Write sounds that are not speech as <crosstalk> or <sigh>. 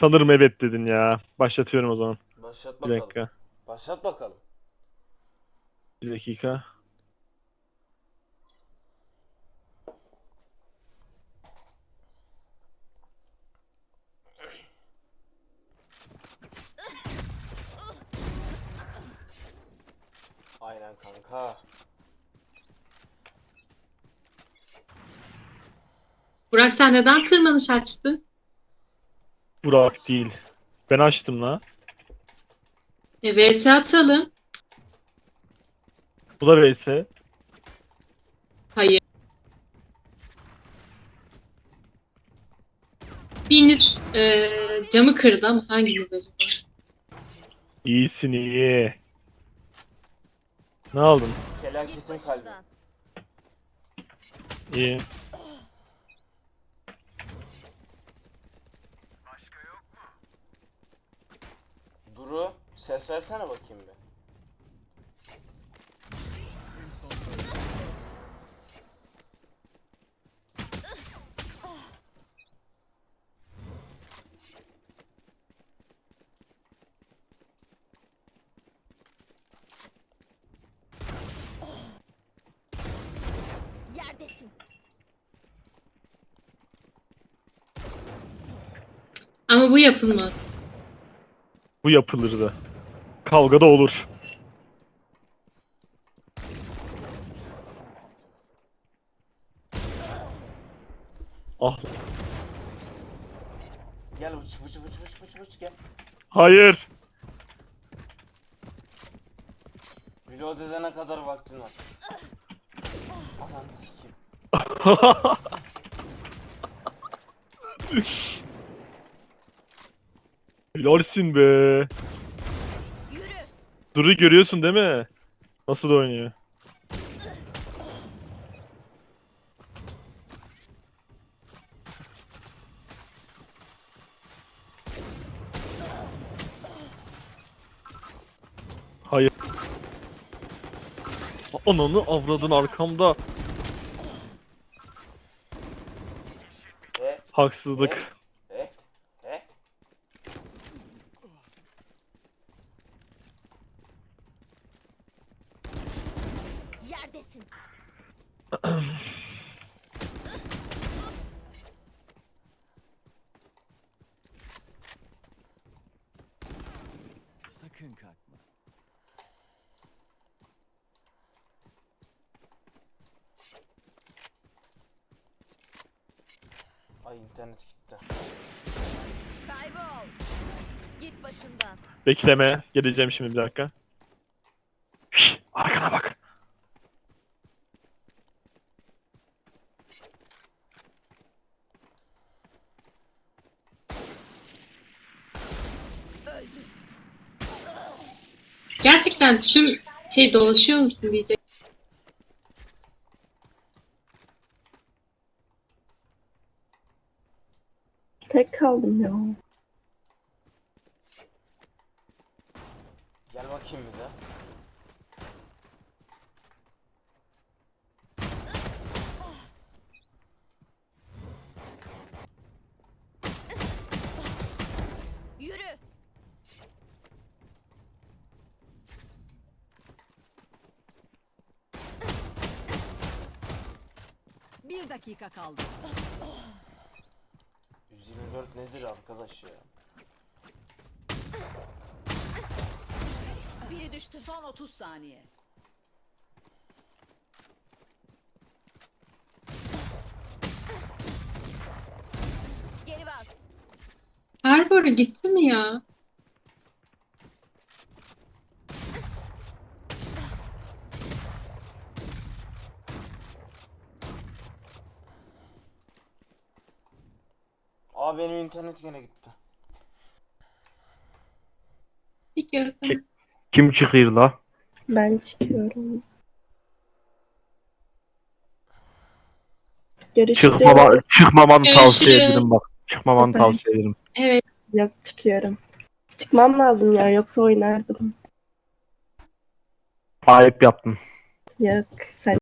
Sanırım evet dedin ya. Başlatıyorum o zaman. Başlat Bir bakalım. dakika. Başlat bakalım. Bir dakika. Aynen kanka. Burak sen neden tırmanış açtın? Burak değil. Ben açtım la. E, VS atalım. Bu da VS. Hayır. Biriniz e, camı kırdı ama hanginiz acaba? İyisin iyi. Ne aldın? Felaketin kalbi. İyi. Duru ses versene bakayım bir. Yerdesin. Ama bu yapılmaz. Bu yapılırdı. Kavga da olur. Ah Gel bıç bıç bıç bıç bıç bıç gel. hayır. Reload edene kadar vaktin var. Ananı sikeyim. <laughs> Helalsin be. Duru görüyorsun değil mi? Nasıl oynuyor? Hayır. Ananı avradın arkamda. Haksızlık. Yerdesin. Sakın kalkma. Ay internet gitti. Kaybol. Git başımdan. Bekleme. Geleceğim şimdi bir dakika. Şşş, arkana bak. Gerçekten tüm şey dolaşıyor musun diyecek. Tek kaldım ya. Gel bakayım bir de. Bir dakika kaldı. 124 nedir arkadaş ya? Biri düştü son 30 saniye. Geri bas. Harbora gitti mi ya? Aa benim internet gene gitti. Bir gözüm. Kim çıkıyor la? Ben çıkıyorum. Görüşürüz. Çıkmama, çıkmamanı tavsiye Görüşürüz. ederim bak. Çıkmamanı Bye. tavsiye ederim. Evet. Yok çıkıyorum. Çıkmam lazım ya yoksa oynardım. Ayıp yaptın. Yok sen